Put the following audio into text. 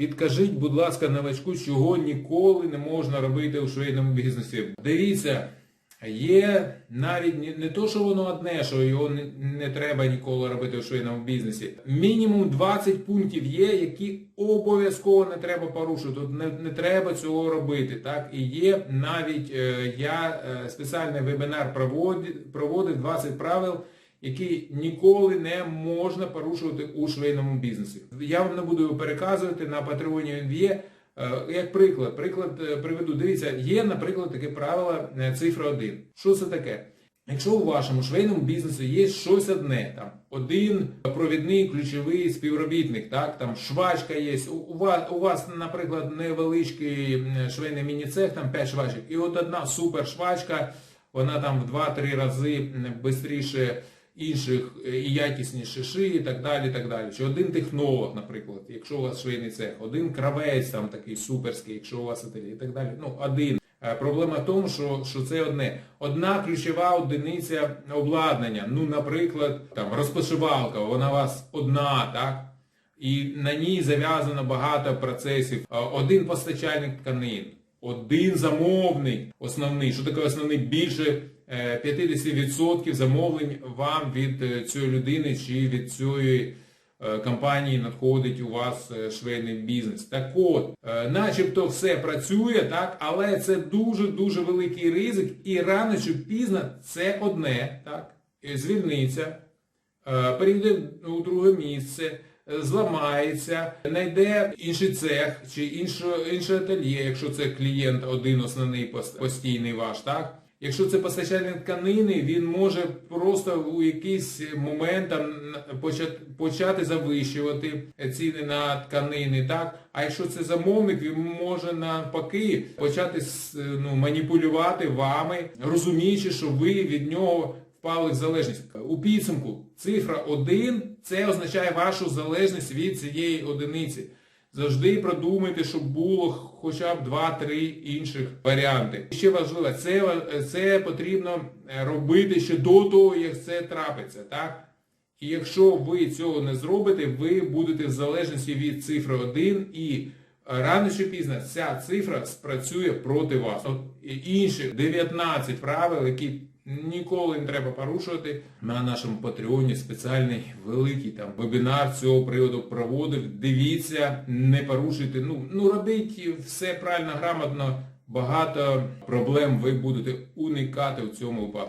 Підкажіть, будь ласка, новачку, чого ніколи не можна робити у швейному бізнесі. Дивіться, є навіть не, не то, що воно одне, що його не, треба ніколи робити у швейному бізнесі. Мінімум 20 пунктів є, які обов'язково не треба порушувати. Тут не, не треба цього робити. Так? І є навіть е, я е, спеціальний вебінар проводив, проводив 20 правил які ніколи не можна порушувати у швейному бізнесі. Я вам не буду його переказувати на Патреоні він є. Е, Як приклад, приклад е, приведу. Дивіться, є, наприклад, таке правило е, цифра 1. Що це таке? Якщо у вашому швейному бізнесі є щось одне, там один провідний ключовий співробітник, так там швачка є, у вас, у вас, наприклад, невеличкий швейний міні-цех, там 5 швачок, і от одна супер швачка, вона там в 2-3 рази швидше інших е, і якісніше шиє, і так далі. так далі. Чи один технолог, наприклад, якщо у вас швейний цех, один кравець там такий суперський, якщо у вас ательє, і так далі. Ну, один. Е, Проблема в тому, що, що це одне. Одна ключова одиниця обладнання. Ну, наприклад, там розпошивалка, вона у вас одна, так? І на ній зав'язано багато процесів. Е, Один постачальник тканин, один замовник основний. Що таке основний? Більше 50% замовлень вам від е, цієї людини чи від цієї е, компанії надходить у вас е, швейний бізнес. Так от, е, начебто все працює, так, але це дуже-дуже великий ризик, і рано чи пізно це одне, так, е, звільниться, е, перейде у друге місце, е, зламається, знайде інший цех чи інше, інше ательє, якщо це клієнт один основний постійний ваш, так? Якщо це постачальник тканини, він може просто у якийсь момент там почати, завищувати ціни на тканини, так? А якщо це замовник, він може навпаки почати ну, маніпулювати вами, розуміючи, що ви від нього впали в залежність. У підсумку цифра 1 це означає вашу залежність від цієї одиниці. Завжди продумайте, щоб було хоча б 2-3 інших варіанти. Ще важливо, це, це потрібно е, робити ще до того, як це трапиться. Так? І якщо ви цього не зробите, ви будете в залежності від цифри 1 і рано чи пізно ця цифра спрацює проти вас. От інші 19 правил, які ніколи не треба порушувати. На нашому Патреоні спеціальний великий там вебінар цього приводу проводив. Дивіться, не порушуйте. Ну, ну робіть все правильно, грамотно. Багато проблем ви будете уникати в цьому випадку.